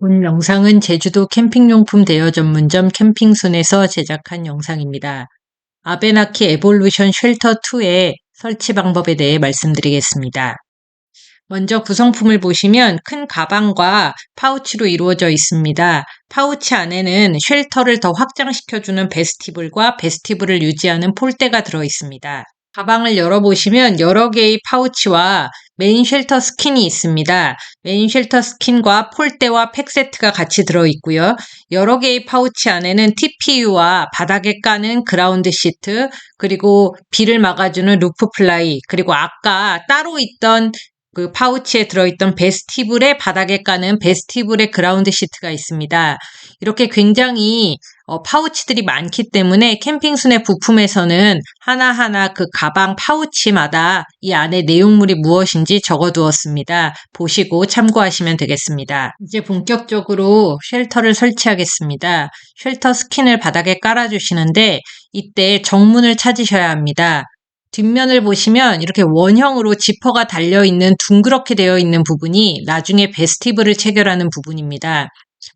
본 영상은 제주도 캠핑용품 대여 전문점 캠핑순에서 제작한 영상입니다. 아베나키 에볼루션 쉘터2의 설치 방법에 대해 말씀드리겠습니다. 먼저 구성품을 보시면 큰 가방과 파우치로 이루어져 있습니다. 파우치 안에는 쉘터를 더 확장시켜주는 베스티블과 베스티블을 유지하는 폴대가 들어 있습니다. 가방을 열어보시면 여러 개의 파우치와 메인 쉘터 스킨이 있습니다. 메인 쉘터 스킨과 폴대와 팩 세트가 같이 들어있고요. 여러 개의 파우치 안에는 TPU와 바닥에 까는 그라운드 시트, 그리고 비를 막아주는 루프 플라이, 그리고 아까 따로 있던 그 파우치에 들어있던 베스티블의 바닥에 까는 베스티블의 그라운드 시트가 있습니다. 이렇게 굉장히 어, 파우치들이 많기 때문에 캠핑순의 부품에서는 하나하나 그 가방 파우치마다 이 안에 내용물이 무엇인지 적어두었습니다. 보시고 참고하시면 되겠습니다. 이제 본격적으로 쉘터를 설치하겠습니다. 쉘터 스킨을 바닥에 깔아주시는데 이때 정문을 찾으셔야 합니다. 뒷면을 보시면 이렇게 원형으로 지퍼가 달려있는 둥그렇게 되어 있는 부분이 나중에 베스티블을 체결하는 부분입니다.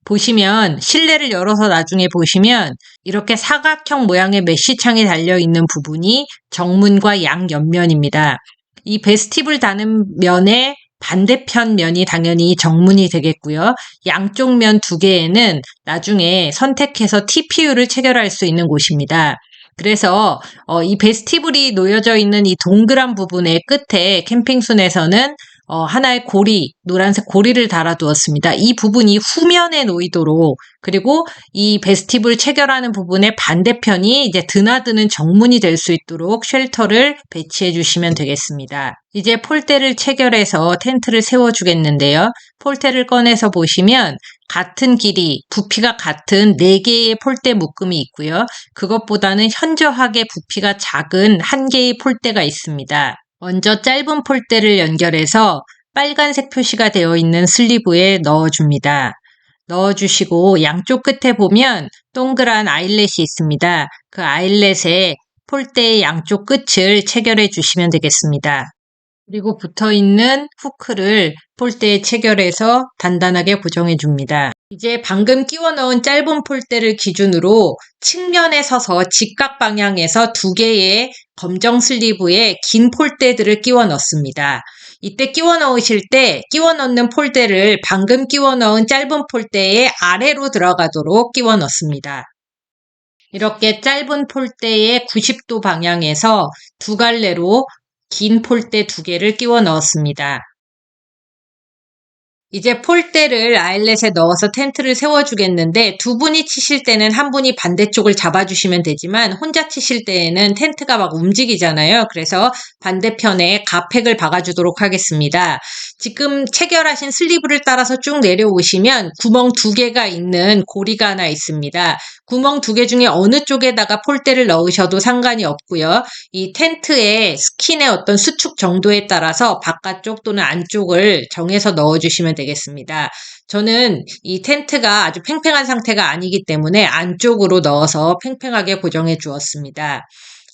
보시면 실내를 열어서 나중에 보시면 이렇게 사각형 모양의 메쉬창이 달려있는 부분이 정문과 양 옆면입니다. 이 베스티블 다는 면의 반대편 면이 당연히 정문이 되겠고요. 양쪽 면 두 개에는 나중에 선택해서 TPU를 체결할 수 있는 곳입니다. 그래서 어, 이 베스티블이 놓여져 있는 이 동그란 부분의 끝에 캠핑순에서는 어, 하나의 고리, 노란색 고리를 달아두었습니다. 이 부분이 후면에 놓이도록 그리고 이 베스티블 체결하는 부분의 반대편이 이제 드나드는 정문이 될 수 있도록 쉘터를 배치해 주시면 되겠습니다. 이제 폴대를 체결해서 텐트를 세워 주겠는데요. 폴대를 꺼내서 보시면 같은 길이, 부피가 같은 4개의 폴대 묶음이 있고요. 그것보다는 현저하게 부피가 작은 한 개의 폴대가 있습니다. 먼저 짧은 폴대를 연결해서 빨간색 표시가 되어 있는 슬리브에 넣어줍니다. 넣어주시고 양쪽 끝에 보면 동그란 아일렛이 있습니다. 그 아일렛에 폴대의 양쪽 끝을 체결해 주시면 되겠습니다. 그리고 붙어 있는 후크를 폴대에 체결해서 단단하게 고정해 줍니다. 이제 방금 끼워 넣은 짧은 폴대를 기준으로 측면에 서서 직각 방향에서 두 개의 검정 슬리브에 긴 폴대들을 끼워 넣습니다. 이때 끼워 넣으실 때 끼워 넣는 폴대를 방금 끼워 넣은 짧은 폴대의 아래로 들어가도록 끼워 넣습니다. 이렇게 짧은 폴대의 90도 방향에서 두 갈래로 긴 폴대 두 개를 끼워 넣었습니다. 이제 폴대를 아일렛에 넣어서 텐트를 세워주겠는데 두 분이 치실 때는 한 분이 반대쪽을 잡아주시면 되지만 혼자 치실 때에는 텐트가 막 움직이잖아요. 그래서 반대편에 가팩을 박아주도록 하겠습니다. 지금 체결하신 슬리브를 따라서 쭉 내려오시면 구멍 두 개가 있는 고리가 하나 있습니다. 구멍 두 개 중에 어느 쪽에다가 폴대를 넣으셔도 상관이 없고요. 이 텐트의 스킨의 어떤 수축 정도에 따라서 바깥쪽 또는 안쪽을 정해서 넣어주시면 되겠습니다. 저는 이 텐트가 아주 팽팽한 상태가 아니기 때문에 안쪽으로 넣어서 팽팽하게 고정해 주었습니다.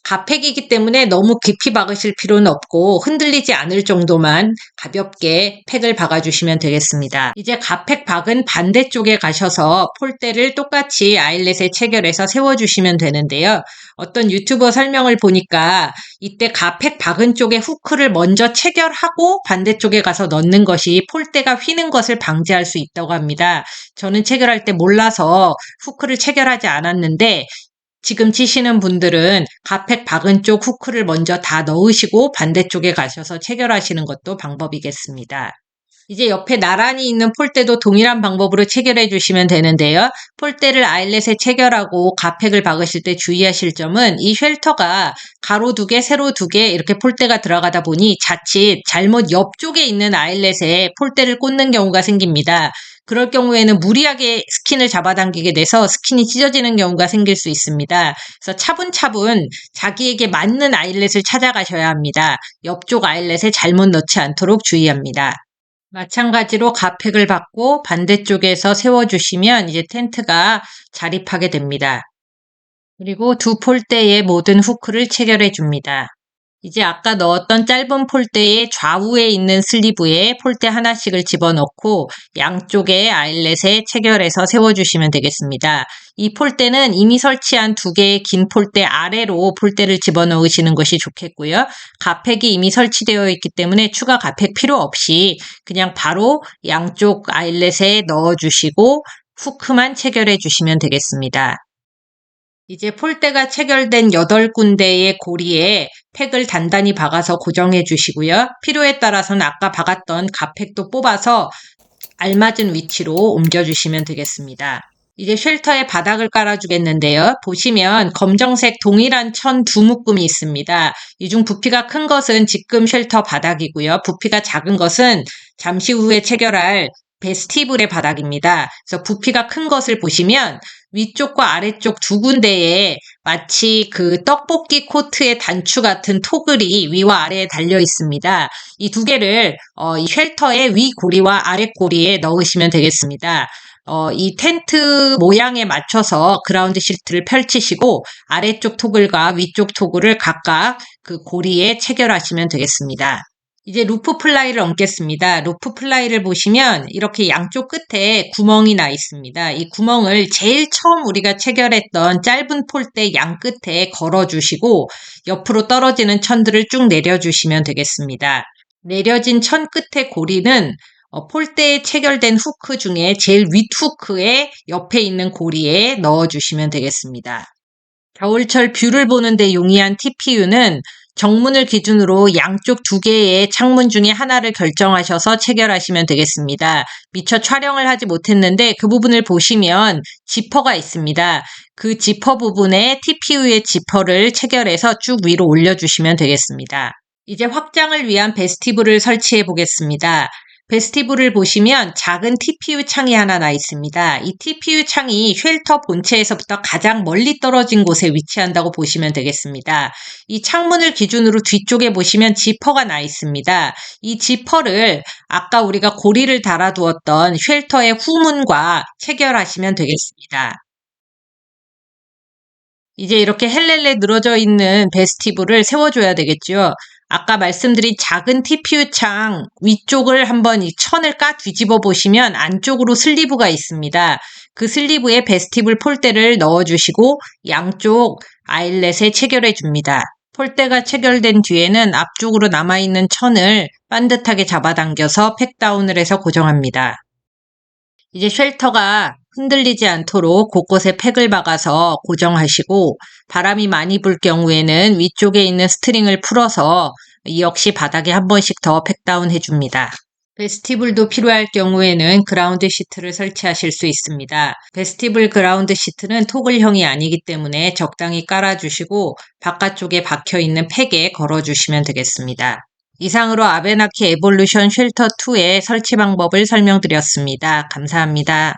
가팩이기 때문에 너무 깊이 박으실 필요는 없고 흔들리지 않을 정도만 가볍게 팩을 박아주시면 되겠습니다. 이제 가팩 박은 반대쪽에 가셔서 폴대를 똑같이 아일렛에 체결해서 세워주시면 되는데요. 어떤 유튜버 설명을 보니까 이때 가팩 박은 쪽에 후크를 먼저 체결하고 반대쪽에 가서 넣는 것이 폴대가 휘는 것을 방지할 수 있다고 합니다. 저는 체결할 때 몰라서 후크를 체결하지 않았는데 지금 치시는 분들은 가팩 박은 쪽 후크를 먼저 다 넣으시고 반대쪽에 가셔서 체결하시는 것도 방법이겠습니다. 이제 옆에 나란히 있는 폴대도 동일한 방법으로 체결해 주시면 되는데요. 폴대를 아일렛에 체결하고 가팩을 박으실 때 주의하실 점은 이 쉘터가 가로 두 개, 세로 두 개 이렇게 폴대가 들어가다 보니 자칫 잘못 옆쪽에 있는 아일렛에 폴대를 꽂는 경우가 생깁니다. 그럴 경우에는 무리하게 스킨을 잡아당기게 돼서 스킨이 찢어지는 경우가 생길 수 있습니다. 그래서 차분차분 자기에게 맞는 아일렛을 찾아가셔야 합니다. 옆쪽 아일렛에 잘못 넣지 않도록 주의합니다. 마찬가지로 가팩을 받고 반대쪽에서 세워주시면 이제 텐트가 자립하게 됩니다. 그리고 두 폴대의 모든 후크를 체결해 줍니다. 이제 아까 넣었던 짧은 폴대의 좌우에 있는 슬리브에 폴대 하나씩을 집어넣고 양쪽에 아일렛에 체결해서 세워주시면 되겠습니다. 이 폴대는 이미 설치한 두 개의 긴 폴대 아래로 폴대를 집어넣으시는 것이 좋겠고요. 가팩이 이미 설치되어 있기 때문에 추가 가팩 필요 없이 그냥 바로 양쪽 아일렛에 넣어주시고 후크만 체결해 주시면 되겠습니다. 이제 폴대가 체결된 8군데의 고리에 팩을 단단히 박아서 고정해 주시고요. 필요에 따라서는 아까 박았던 가팩도 뽑아서 알맞은 위치로 옮겨 주시면 되겠습니다. 이제 쉘터에 바닥을 깔아주겠는데요. 보시면 검정색 동일한 천 두 묶음이 있습니다. 이 중 부피가 큰 것은 지금 쉘터 바닥이고요. 부피가 작은 것은 잠시 후에 체결할 베스티블의 바닥입니다. 그래서 부피가 큰 것을 보시면 위쪽과 아래쪽 두 군데에 마치 그 떡볶이 코트의 단추 같은 토글이 위와 아래에 달려 있습니다. 이 두 개를 어, 이 쉘터의 위 고리와 아래 고리에 넣으시면 되겠습니다. 어, 이 텐트 모양에 맞춰서 그라운드 시트를 펼치시고 아래쪽 토글과 위쪽 토글을 각각 그 고리에 체결하시면 되겠습니다. 이제 루프 플라이를 얹겠습니다. 루프 플라이를 보시면 이렇게 양쪽 끝에 구멍이 나 있습니다. 이 구멍을 제일 처음 우리가 체결했던 짧은 폴대 양 끝에 걸어주시고 옆으로 떨어지는 천들을 쭉 내려주시면 되겠습니다. 내려진 천 끝의 고리는 어, 폴대에 체결된 후크 중에 제일 윗 후크의 옆에 있는 고리에 넣어주시면 되겠습니다. 겨울철 뷰를 보는데 용이한 TPU는 정문을 기준으로 양쪽 두 개의 창문 중에 하나를 결정하셔서 체결하시면 되겠습니다. 미처 촬영을 하지 못했는데 그 부분을 보시면 지퍼가 있습니다. 그 지퍼 부분에 TPU의 지퍼를 체결해서 쭉 위로 올려주시면 되겠습니다. 이제 확장을 위한 베스티블을 설치해 보겠습니다. 베스티블을 보시면 작은 TPU 창이 하나 나 있습니다. 이 TPU 창이 쉘터 본체에서부터 가장 멀리 떨어진 곳에 위치한다고 보시면 되겠습니다. 이 창문을 기준으로 뒤쪽에 보시면 지퍼가 나 있습니다. 이 지퍼를 아까 우리가 고리를 달아두었던 쉘터의 후문과 체결하시면 되겠습니다. 이제 이렇게 헬렐레 늘어져 있는 베스티블을 세워줘야 되겠죠. 아까 말씀드린 작은 TPU 창 위쪽을 한번 이 천을 까 뒤집어 보시면 안쪽으로 슬리브가 있습니다. 그 슬리브에 베스티블 폴대를 넣어주시고 양쪽 아일렛에 체결해 줍니다. 폴대가 체결된 뒤에는 앞쪽으로 남아있는 천을 반듯하게 잡아당겨서 팩다운을 해서 고정합니다. 이제 쉘터가 흔들리지 않도록 곳곳에 팩을 박아서 고정하시고 바람이 많이 불 경우에는 위쪽에 있는 스트링을 풀어서 이 역시 바닥에 한 번씩 더 팩다운 해줍니다. 베스티블도 필요할 경우에는 그라운드 시트를 설치하실 수 있습니다. 베스티블 그라운드 시트는 토글형이 아니기 때문에 적당히 깔아주시고 바깥쪽에 박혀있는 팩에 걸어주시면 되겠습니다. 이상으로 아베나키 에볼루션 쉘터 2의 설치 방법을 설명드렸습니다. 감사합니다.